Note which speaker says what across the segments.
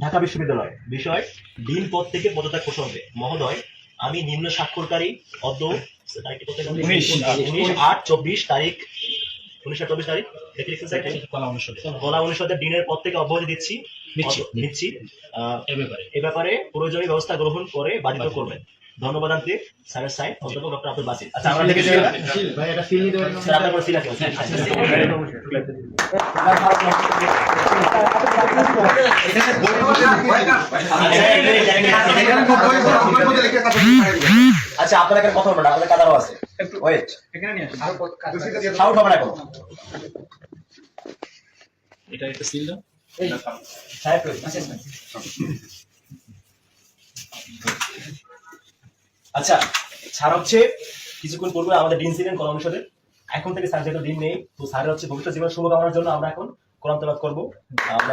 Speaker 1: ঢাকা বিশ্ববিদ্যালয়। বিষয় ডিন পদ থেকে পদত্যাগ প্রসঙ্গে। মহোদয় আমি নিম্ন স্বাক্ষরকারী অদ্য
Speaker 2: উনিশ।
Speaker 1: আট। চব্বিশ তারিখ উনিশ আট চব্বিশ তারিখ?
Speaker 2: কলা অনুষদ।
Speaker 1: কলা ডিনের পদ থেকে অব্যাহতি দিচ্ছি।
Speaker 2: নিচ্ছি।
Speaker 1: নিচ্ছি।
Speaker 2: এ ব্যাপারে।
Speaker 1: এ ব্যাপারে প্রয়োজনীয় ব্যবস্থা গ্রহণ করে বাধিত করবেন। ধন্যবাদ আনতে স্যারের সাইন অধ্যাপক ডক্টর আব্দুল বাসির আচ্ছা আমরা লিখে দিলাম স্যার আপনার কোনো সিল আছে? আচ্ছা আপনার এখানে কথা বলবেন না, আপনাদের কাদারও আছে। ওয়েট সাউন্ড হবে না এখন।
Speaker 2: এটা একটা সিল দাও।
Speaker 1: সাহেব? আচ্ছা স্যার হচ্ছে কিছুক্ষণ পূর্বে আমাদের দিন ছিলেন কলা অনুষদের এখন থেকে স্যার যেহেতু দিন নেই তো স্যারের হচ্ছে ভবিষ্যৎ জীবন শুভকামনার জন্য আমরা এখন কোরআন তেলাওয়াত করব আমরা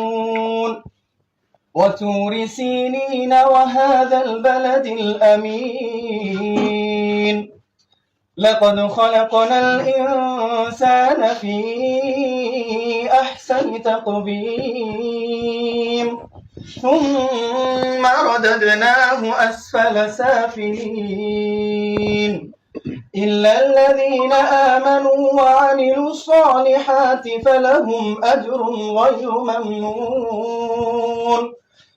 Speaker 3: وتور سينين وهذا البلد الأمين. لقد خلقنا الإنسان في أحسن تقويم. ثم رددناه أسفل سافلين. إلا الذين آمنوا وعملوا الصالحات فلهم أجر غير ممنون.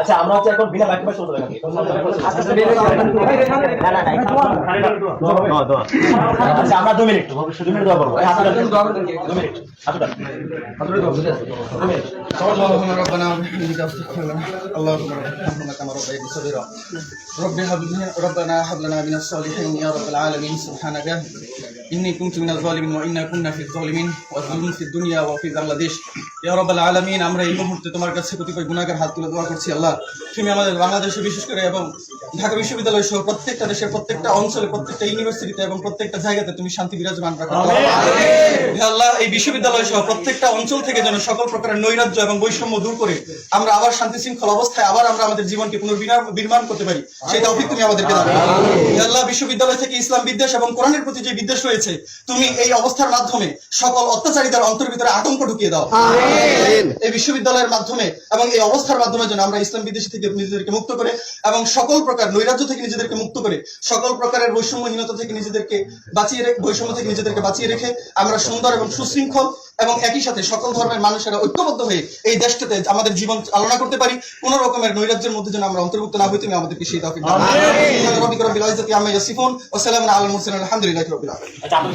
Speaker 1: আচ্ছা আমরা হচ্ছে এখন বিনা বাক্যে শুনতে থাকি না না না দোয়া দোয়া আচ্ছা আমরা দু মিনিট দু মিনিট দোয়া করবো এই হাতটা দু মিনিট হাতটা দু মিনিট
Speaker 3: اللهم ربنا وبحمدك استغفر لنا اللهم ارحمنا كما ربيتنا صغيرا رب هب لنا ربنا هب لنا من الصالحين يا رب العالمين سبحانك إني كنت من الظالمين وإنا كنا في الظالمين والظلم في الدنيا وفي বাংলাদেশ ইয়া রব্বাল আলামিন আমরা এই মুহূর্তে তোমার কাছে কতিপয় গুনাহগার হাত তুলে দোয়া করছি আল্লাহ তুমি আমাদের বাংলাদেশে বিশেষ করে এবং ঢাকা বিশ্ববিদ্যালয় সহ প্রত্যেকটা দেশের প্রত্যেকটা অঞ্চলে প্রত্যেকটা ইউনিভার্সিটিতে এবং প্রত্যেকটা জায়গাতে তুমি শান্তি বিরাজমান রাখো আল্লাহ এই বিশ্ববিদ্যালয় সহ প্রত্যেকটা অঞ্চল থেকে যেন সকল প্রকারের নৈরাজ্য এবং বৈষম্য দূর করে আমরা আবার শান্তি শৃঙ্খলা অবস্থায় আবার আমরা আমাদের জীবনকে পুনর্বিনির্মাণ করতে পারি সেই তৌফিক তুমি আমাদেরকে দাও। আল্লাহ বিশ্ববিদ্যালয় থেকে ইসলাম বিদ্বেষ এবং কোরআনের প্রতি যে বিদ্বেষ রয়েছে তুমি এই অবস্থার মাধ্যমে সকল অত্যাচারীদের অন্তর ভিতরে আতঙ্ক ঢুকিয়ে দাও। এই বিশ্ববিদ্যালয়ের মাধ্যমে এবং এই অবস্থার মাধ্যমে যেন আমরা ইসলাম বিদেশ থেকে নিজেদেরকে মুক্ত করে এবং সকল প্রকার নৈরাজ্য থেকে নিজেদেরকে মুক্ত করে, সকল প্রকারের বৈষম্যহীনতা থেকে নিজেদেরকে বাঁচিয়ে রেখে বৈষম্য থেকে নিজেদেরকে বাঁচিয়ে রেখে আমরা সুন্দর এবং সুশৃঙ্খল এবং একই সাথে সকল ধর্মের মানুষেরা ঐক্যবদ্ধ হয়ে এই দেশটাতে আমাদের জীবন চালনা করতে পারি। কোন রকমের নৈরাজ্যের মধ্যে যেন আমরা অন্তর্ভুক্ত না হই তুমি আমাদেরকে সেই তৌফিক আলামিন।
Speaker 1: আচ্ছা আপনার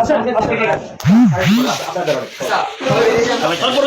Speaker 1: আসেন, আসেন, আপনার ব্যাপারে।
Speaker 2: তারপরে